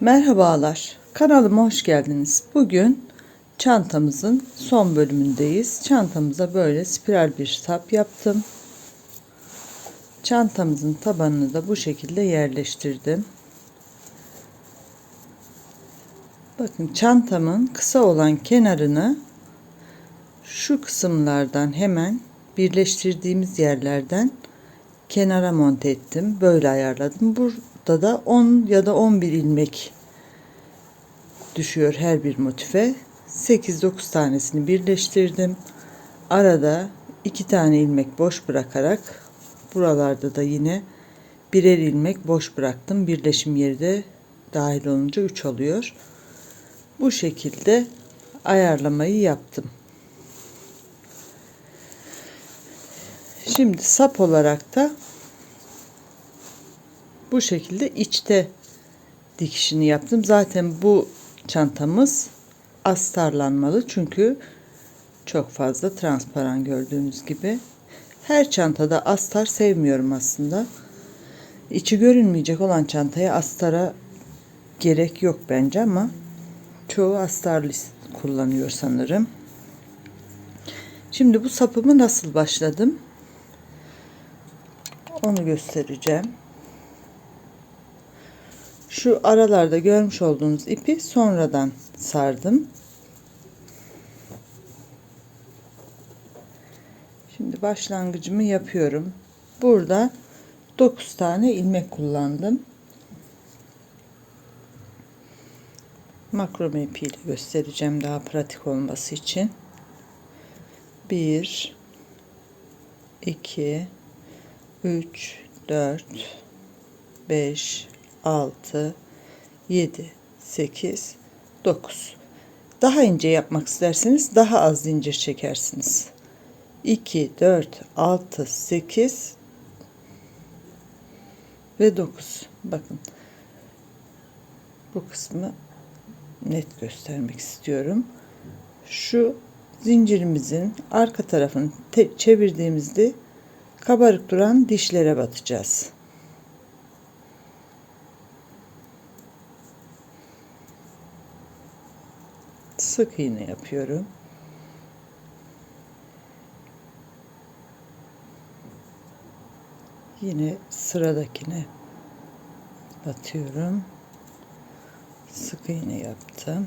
Merhabalar, kanalıma hoş geldiniz. Bugün çantamızın son bölümündeyiz. Çantamıza böyle spiral bir sap yaptım. Çantamızın tabanını da bu şekilde yerleştirdim. Bakın çantamın kısa olan kenarını şu kısımlardan hemen birleştirdiğimiz yerlerden kenara monte ettim. Böyle ayarladım. Burada da 10 ya da 11 ilmek düşüyor her bir motife. 8-9 tanesini birleştirdim. Arada 2 tane ilmek boş bırakarak buralarda da yine birer ilmek boş bıraktım. Birleşim yeri de dahil olunca 3 oluyor. Bu şekilde ayarlamayı yaptım. Şimdi sap olarak da bu şekilde içte dikişini yaptım. Zaten bu çantamız astarlanmalı çünkü çok fazla transparan gördüğünüz gibi. Her çantada astar sevmiyorum aslında. İçi görünmeyecek olan çantaya astara gerek yok bence ama çoğu astarlı kullanıyor sanırım. Şimdi bu sapımı nasıl başladım? Onu göstereceğim. Şu aralarda görmüş olduğunuz ipi sonradan sardım. Şimdi başlangıcımı yapıyorum. Burada 9 tane ilmek kullandım. Makrome ipiyle göstereceğim daha pratik olması için. 1 2 3 4 5 6 7 8 9 daha ince yapmak isterseniz daha az zincir çekersiniz. 2 4 6 8 ve 9 bakın bu kısmı net göstermek istiyorum. Şu zincirimizin arka tarafını çevirdiğimizde kabarık duran dişlere batacağız. Sık iğne yapıyorum. Yine sıradakine batıyorum. Sık iğne yaptım.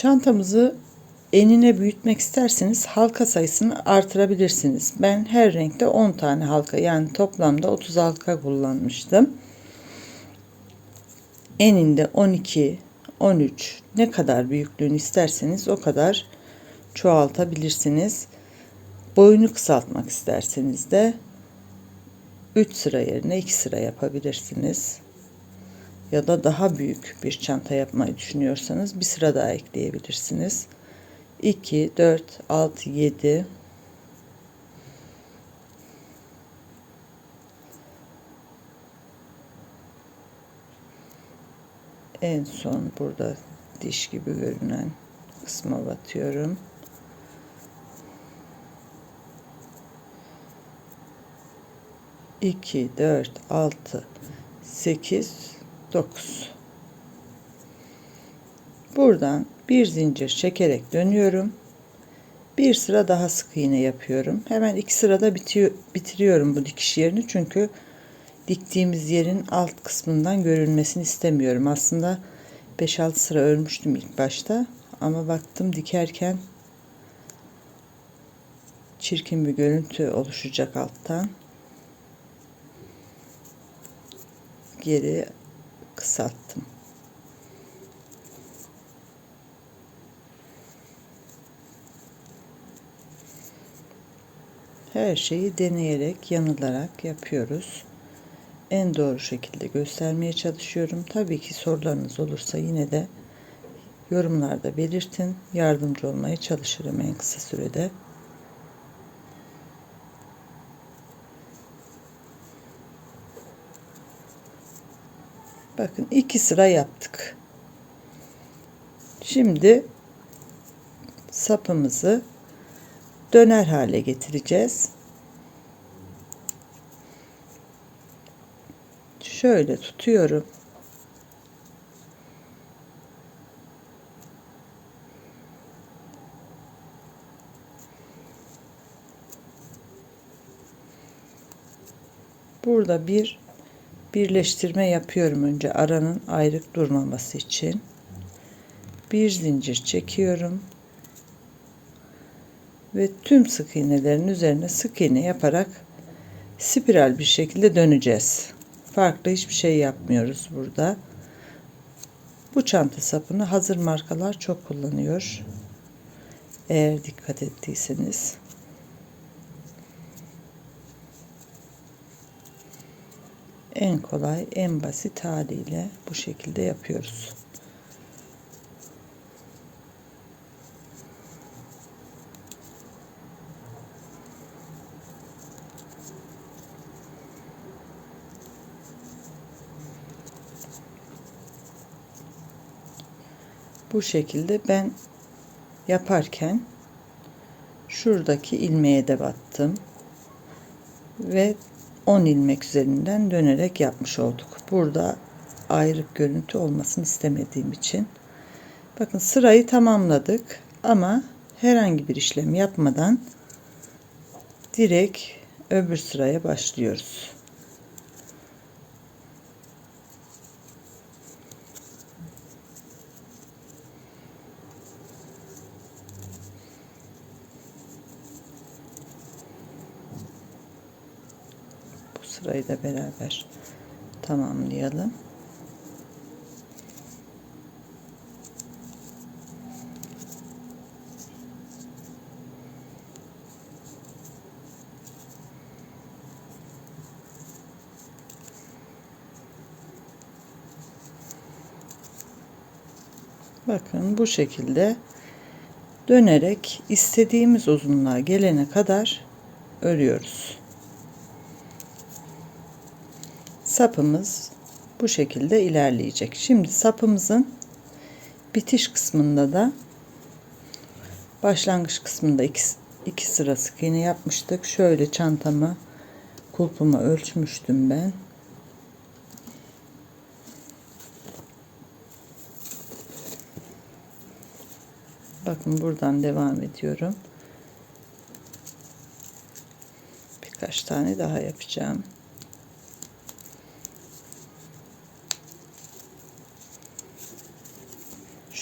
Çantamızı enine büyütmek isterseniz halka sayısını artırabilirsiniz. Ben her renkte 10 tane halka yani toplamda 30 halka kullanmıştım. Eninde 12, 13 ne kadar büyüklüğünü isterseniz o kadar çoğaltabilirsiniz. Boyunu kısaltmak isterseniz de 3 sıra yerine 2 sıra yapabilirsiniz ya da daha büyük bir çanta yapmayı düşünüyorsanız bir sıra daha ekleyebilirsiniz. 2, 4, 6, 7 En son burada diş gibi görünen kısma batıyorum. İki, dört, altı, sekiz, 9 buradan bir zincir çekerek dönüyorum. Bir sıra daha sık iğne yapıyorum. Hemen iki sırada bitiyor, bitiriyorum bu dikiş yerini. Çünkü diktiğimiz yerin alt kısmından görülmesini istemiyorum. Aslında 5-6 sıra örmüştüm ilk başta. Ama baktım dikerken çirkin bir görüntü oluşacak alttan. Geri kısalttım. Her şeyi deneyerek, yanılarak yapıyoruz. En doğru şekilde göstermeye çalışıyorum. Tabii ki sorularınız olursa yine de yorumlarda belirtin. Yardımcı olmaya çalışırım en kısa sürede. Bakın iki sıra yaptık. Şimdi sapımızı döner hale getireceğiz. Şöyle tutuyorum. Burada bir birleştirme yapıyorum önce aranın ayrık durmaması için. Bir zincir çekiyorum. Ve tüm sık iğnelerin üzerine sık iğne yaparak spiral bir şekilde döneceğiz. Farklı hiçbir şey yapmıyoruz burada. Bu çanta sapını hazır markalar çok kullanıyor. Eğer dikkat ettiyseniz. En kolay, en basit haliyle bu şekilde yapıyoruz. Bu şekilde ben yaparken şuradaki ilmeğe de battım ve 10 ilmek üzerinden dönerek yapmış olduk. Burada ayrık görüntü olmasını istemediğim için. Bakın sırayı tamamladık ama herhangi bir işlem yapmadan direkt öbür sıraya başlıyoruz. Sırayı da beraber tamamlayalım. Bakın bu şekilde dönerek istediğimiz uzunluğa gelene kadar örüyoruz. Sapımız bu şekilde ilerleyecek. Şimdi sapımızın bitiş kısmında da başlangıç kısmında iki, iki sıra sık iğne yapmıştık. Şöyle çantamı kulpumu ölçmüştüm ben. Bakın buradan devam ediyorum. Birkaç tane daha yapacağım.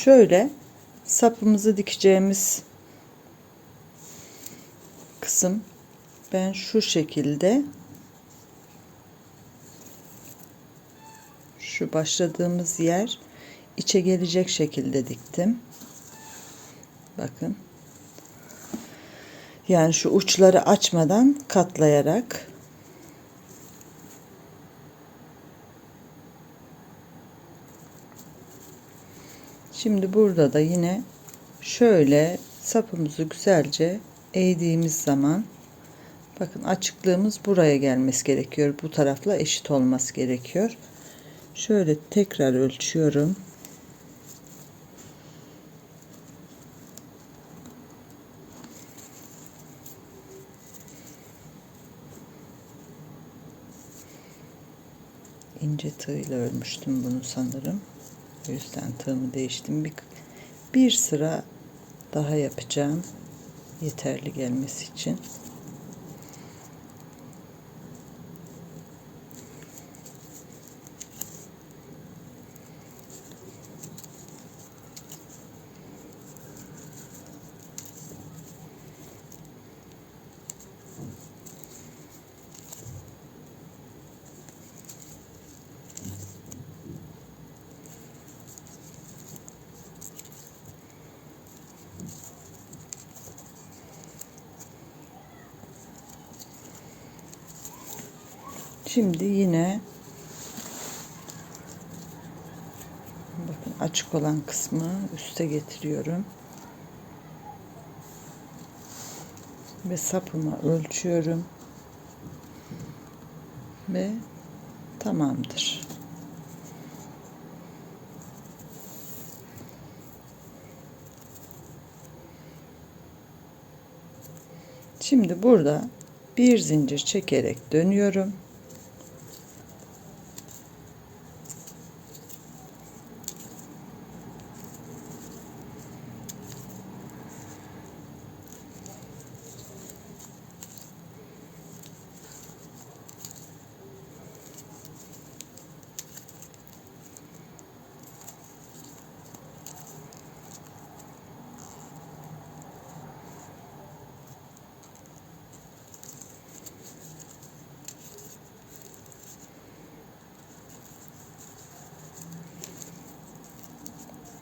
Şöyle sapımızı dikeceğimiz kısım ben şu şekilde şu başladığımız yer içe gelecek şekilde diktim. Bakın. Yani şu uçları açmadan katlayarak Şimdi burada da yine şöyle sapımızı güzelce eğdiğimiz zaman bakın açıklığımız buraya gelmesi gerekiyor. Bu tarafla eşit olması gerekiyor. Şöyle tekrar ölçüyorum. ince tığıyla örmüştüm bunu sanırım. O yüzden tığımı değiştim. Bir, bir sıra daha yapacağım. Yeterli gelmesi için. Şimdi yine bakın açık olan kısmı üste getiriyorum. Ve sapımı ölçüyorum. Ve tamamdır. Şimdi burada bir zincir çekerek dönüyorum.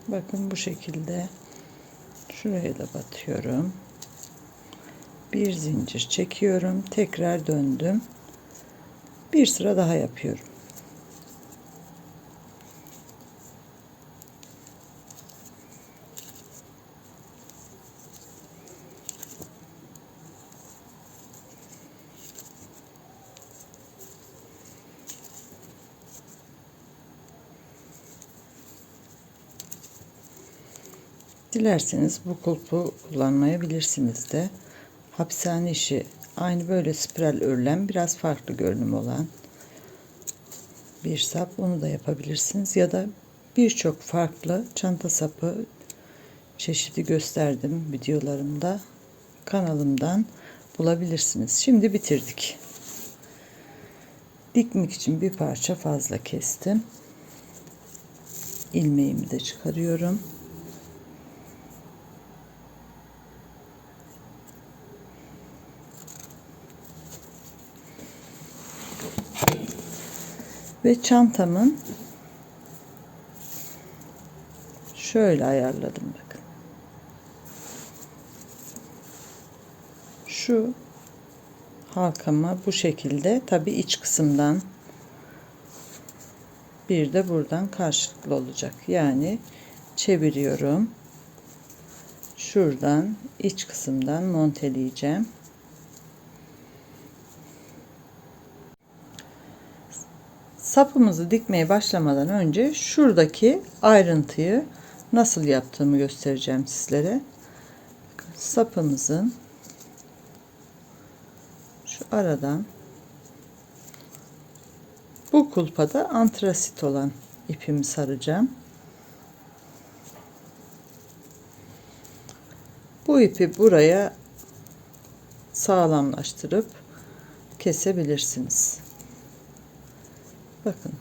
Bakın bu şekilde şuraya da batıyorum. Bir zincir çekiyorum. Tekrar döndüm. Bir sıra daha yapıyorum. Dilerseniz bu kulpu kullanmayabilirsiniz de. Hapishane işi aynı böyle spiral örülen biraz farklı görünüm olan bir sap onu da yapabilirsiniz ya da birçok farklı çanta sapı çeşidi gösterdim videolarımda kanalımdan bulabilirsiniz. Şimdi bitirdik. Dikmek için bir parça fazla kestim. ilmeğimi de çıkarıyorum. Ve çantamın şöyle ayarladım bakın. Şu halkama bu şekilde tabi iç kısımdan bir de buradan karşılıklı olacak. Yani çeviriyorum. Şuradan iç kısımdan monteleyeceğim. Sapımızı dikmeye başlamadan önce şuradaki ayrıntıyı nasıl yaptığımı göstereceğim sizlere. Sapımızın şu aradan bu kulpada antrasit olan ipimi saracağım. Bu ipi buraya sağlamlaştırıp kesebilirsiniz. Bakın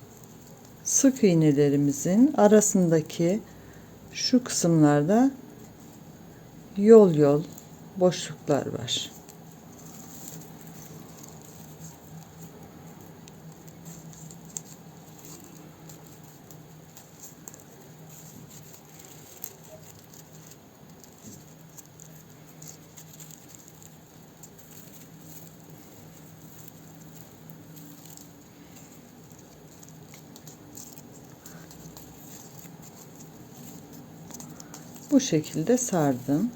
sık iğnelerimizin arasındaki şu kısımlarda yol yol boşluklar var. Bu şekilde sardım.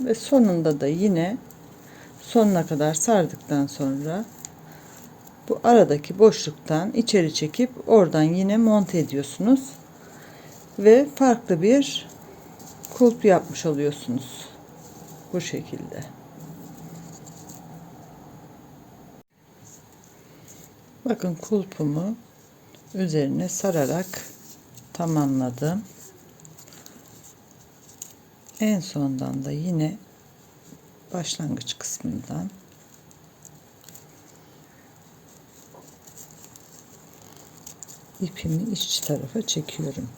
Ve sonunda da yine sonuna kadar sardıktan sonra bu aradaki boşluktan içeri çekip oradan yine monte ediyorsunuz. Ve farklı bir kulp yapmış oluyorsunuz. Bu şekilde. Bakın kulpumu üzerine sararak tamamladım. En sondan da yine başlangıç kısmından ipimi iç tarafa çekiyorum.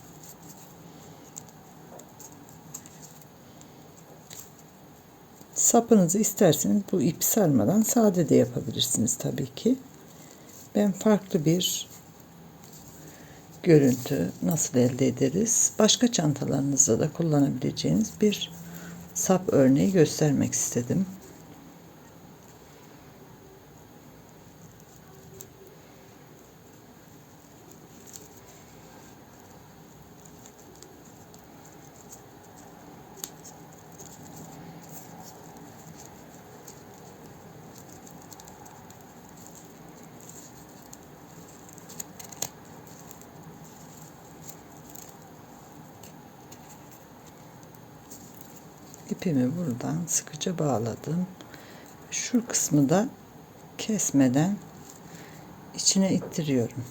Sapınızı isterseniz bu ip sarmadan sade de yapabilirsiniz tabii ki. Ben farklı bir görüntü nasıl elde ederiz? Başka çantalarınızda da kullanabileceğiniz bir sap örneği göstermek istedim. Buradan sıkıca bağladım. Şu kısmı da kesmeden içine ittiriyorum.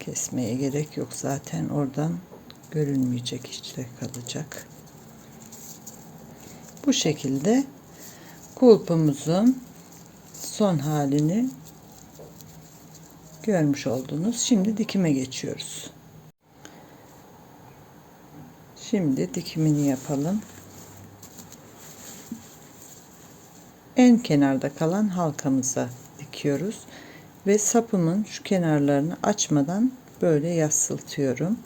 Kesmeye gerek yok zaten oradan görünmeyecek işte kalacak. Bu şekilde kulpumuzun son halini görmüş oldunuz. Şimdi dikime geçiyoruz. Şimdi dikimini yapalım. En kenarda kalan halkamıza dikiyoruz ve sapımın şu kenarlarını açmadan böyle yassıltıyorum.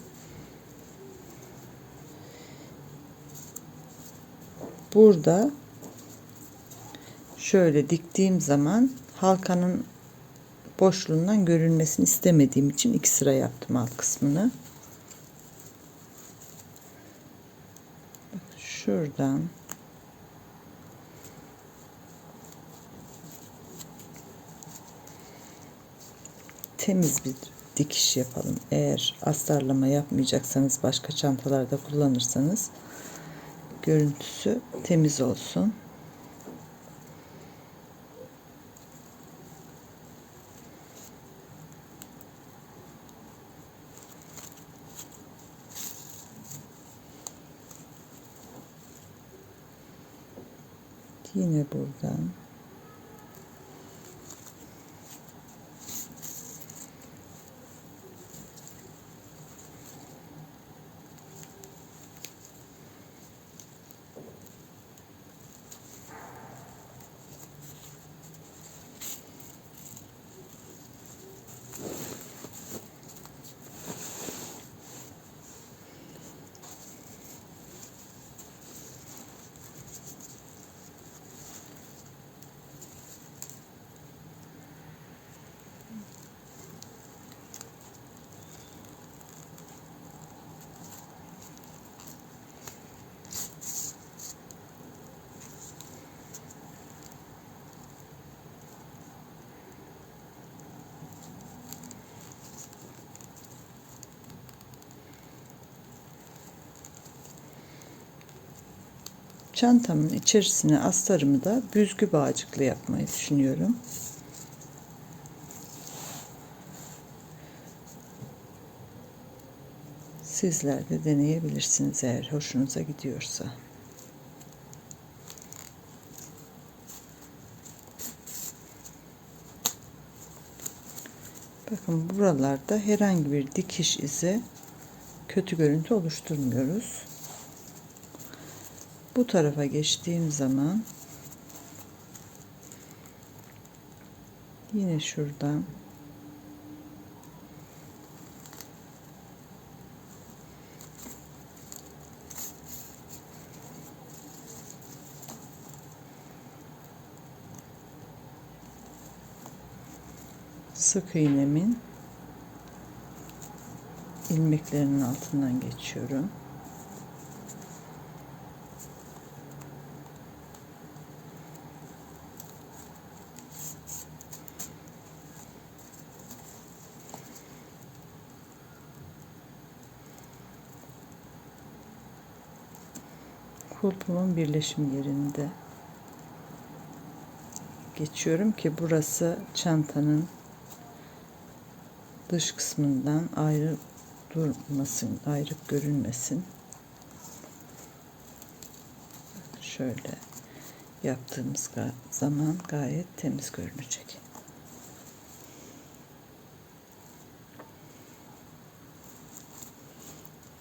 Burada şöyle diktiğim zaman halkanın boşluğundan görünmesini istemediğim için iki sıra yaptım alt kısmını. Şuradan temiz bir dikiş yapalım. Eğer astarlama yapmayacaksanız başka çantalarda kullanırsanız görüntüsü temiz olsun. Yine buradan Çantamın içerisine astarımı da büzgü bağcıklı yapmayı düşünüyorum. Sizler de deneyebilirsiniz eğer hoşunuza gidiyorsa. Bakın buralarda herhangi bir dikiş izi kötü görüntü oluşturmuyoruz bu tarafa geçtiğim zaman yine şuradan sık iğnemin ilmeklerinin altından geçiyorum. Kulpumun birleşim yerinde geçiyorum ki burası çantanın dış kısmından ayrı durmasın, ayrı görünmesin. Şöyle yaptığımız zaman gayet temiz görünecek.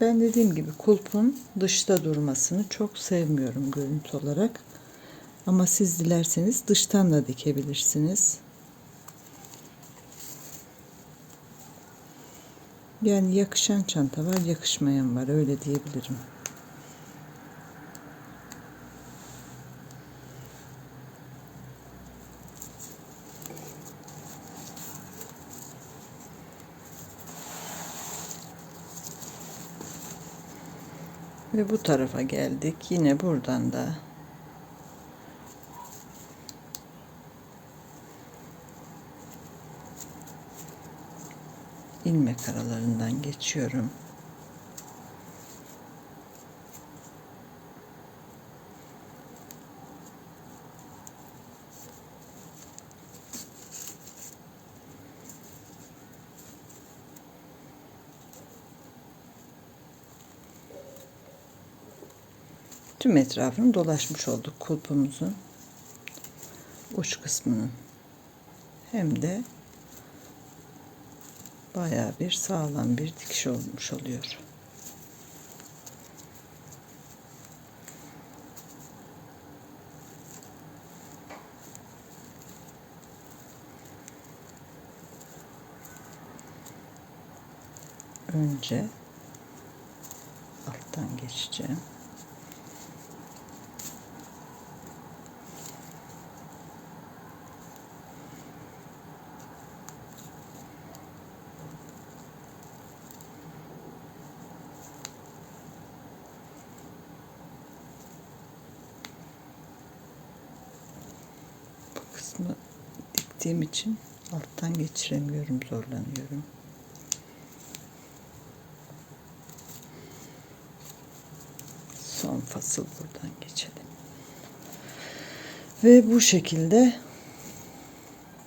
Ben dediğim gibi kulpun dışta durmasını çok sevmiyorum görüntü olarak. Ama siz dilerseniz dıştan da dikebilirsiniz. Yani yakışan çanta var, yakışmayan var öyle diyebilirim. Ve bu tarafa geldik. Yine buradan da ilmek aralarından geçiyorum. Tüm etrafını dolaşmış olduk kulpumuzun uç kısmının. Hem de bayağı bir sağlam bir dikiş olmuş oluyor. Önce alttan geçeceğim. Bu kısmı diktiğim için alttan geçiremiyorum, zorlanıyorum. Son fasıl buradan geçelim. Ve bu şekilde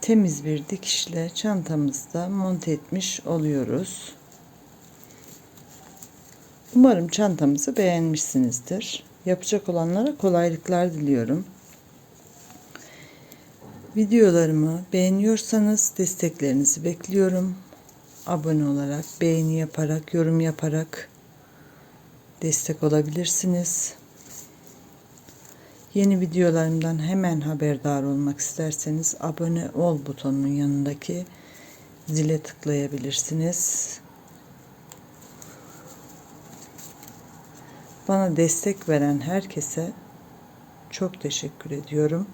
temiz bir dikişle çantamızda monte etmiş oluyoruz. Umarım çantamızı beğenmişsinizdir. Yapacak olanlara kolaylıklar diliyorum. Videolarımı beğeniyorsanız desteklerinizi bekliyorum. Abone olarak, beğeni yaparak, yorum yaparak destek olabilirsiniz. Yeni videolarımdan hemen haberdar olmak isterseniz abone ol butonunun yanındaki zile tıklayabilirsiniz. Bana destek veren herkese çok teşekkür ediyorum.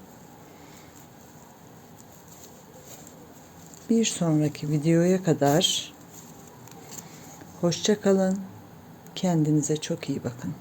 Bir sonraki videoya kadar hoşça kalın. Kendinize çok iyi bakın.